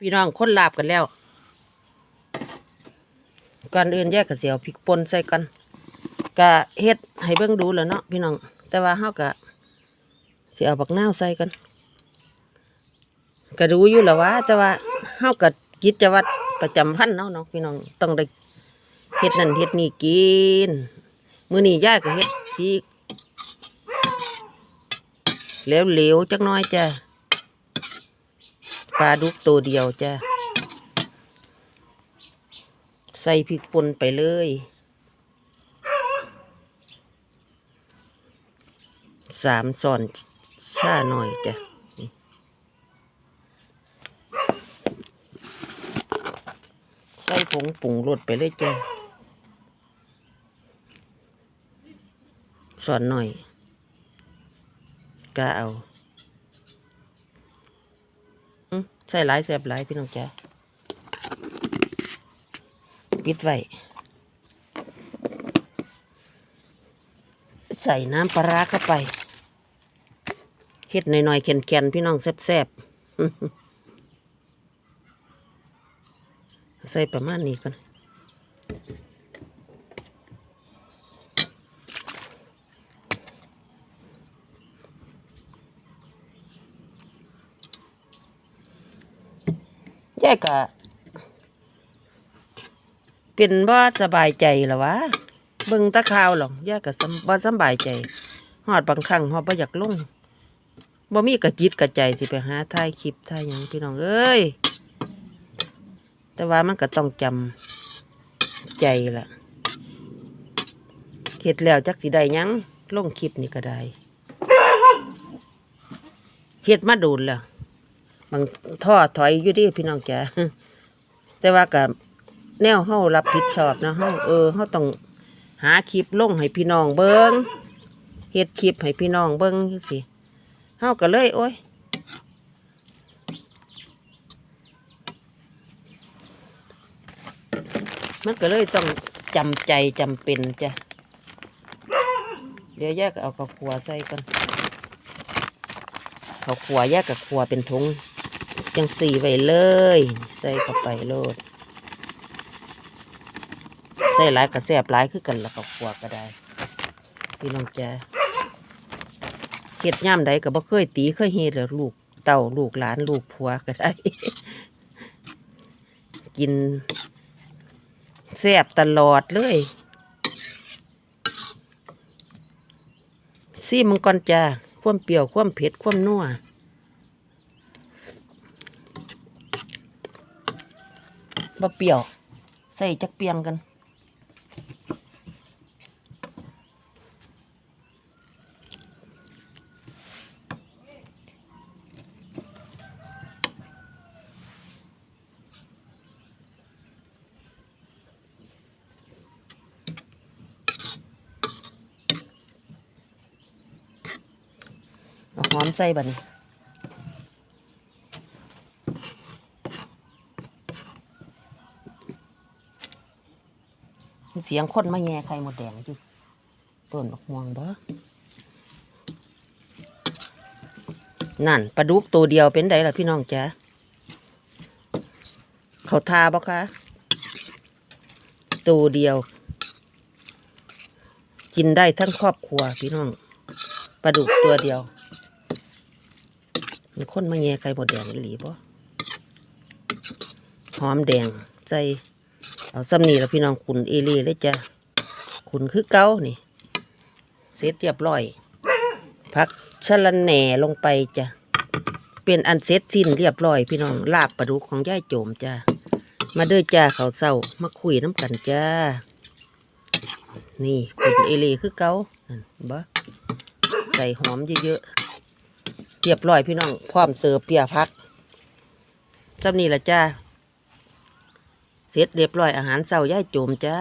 พี่น้องคนลาบกันแล้ว ก่อนอื่นแยกกระเสียวพริกป่นใส่กันกะเฮ็ดให้เบิ่งดูแล้วเนาะพี่น้อง แต่ว่าเฮากะสิเอาบักนาวใส่กันก็รู้อยู่แหล้วว่า แต่ว่าเฮากะกิจวัตรประจำพันเนาะเนาะพี่น้องต้องได้เฮ็ดนั่นเฮ็ดนี่กินมื้อนี้ยายก็เฮ็ดสิเหลวๆจักน้อยจ้ะ ปลาดุกตัวเดียวจ้ะ ใส่พริกป่นไปเลย สามส่อนชาหน่อยจ้ะใส่ผงปรุงรสไปเลยจ้ะส่วนหน่อย กะเอา ใส่หลายแสบหลายพี่น้องจ้ะปิดไว้ใส่น้ำปลาร้าเข้าไปเฮ็ดหน่อยๆแข็งๆพี่น้องแซ่บๆใส่ประมาณนี้ก่อน แยกกะเป็นว่าสบายใจหรอวะเบิ่งตะข่าวหรอกย่าก็สำบ่สบายใจฮอดบางครั้งฮอดบ่อยากลงบ่มีกระจิตกระใจสิไปหาถ่ายคลิปถ่ายหยังพี่น้องเอ้ยแต่ว่ามันก็ต้องจำใจล่ะเฮ็ดแล้วจักสิได้ยังลงคลิปนี่ก็ได้เฮ็ดมาโดูนแล้ว บางท่อถอยอยู่ดิพี่น้องจ๋าแต่ว่าก็แนวเฮารับผิดชอบนะเฮาเออเฮาต้องหาคลิปลงให้พี่น้องเบิ่งเฮ็ดคลิปให้พี่น้องเบิงจังซี่เฮาก็เลยโอ้ยมันก็เลยต้องจำใจจำเป็นจ้ะเดี๋ยวแยกเอาข้าวขัวใส่กันข้าขัวแยกกับขัวเป็นถุง จังสี่ไว้เลย ใส่เข้าไปโลดใส่หลายกับแสบหลายคือกันแล้วก็ขวก็ได้พี่น้องจ้าเฮ็ดย่ามใดก็บ่เคยตีเคยเฮ็ดแล้วลูกเต่าลูกหลานลูกผัวก็ได้ กินแซ่บตลอดเลยซี่มังกรจ้าความเปรี้ยวความเผ็ดความนัว บ่เปรี้ยว ใส่จักเปียงกันหอมใส่บัดนี้ เสียงคนมาแย่ไข่หมดแดงอยู่ต้นดอกม่วงบ่นั่นปลาดุกตัวเดียวเป็นไดล่ะพี่น้องจ๊ะเขาทาบ่คะตัวเดียว กินได้ทั้งครอบครัวพี่น้องปลาดุกตัวเดียวมีคนมาแง่ไข่หมดแดงอีหลีบ่หอมแดงใส่ เอาซ้ำนี่แล้วพี่น้องขุนเอเล่เลยจ้ะขุนคือเก้านี่เสร็จเรียบร้อย พักชะละแหน่ลงไปจ้ะเป็นอันเสร็จสิ้นเรียบร้อย พี่น้องลาบปลาดุกของย่ายโจมจ้ะมาเด้อจ้าเขาเศร้ามาคุยน้ำกันจ้า นี่ขุนเอเล่คือเก้านั่นบ่ใส่หอมเยอะๆเรียบร้อยพี่น้องพร้อมเสิร์ฟเปียพักจำนี่ละจ้า เสร็จเรียบร้อยอาหารเช้าย่ายโจมจ้า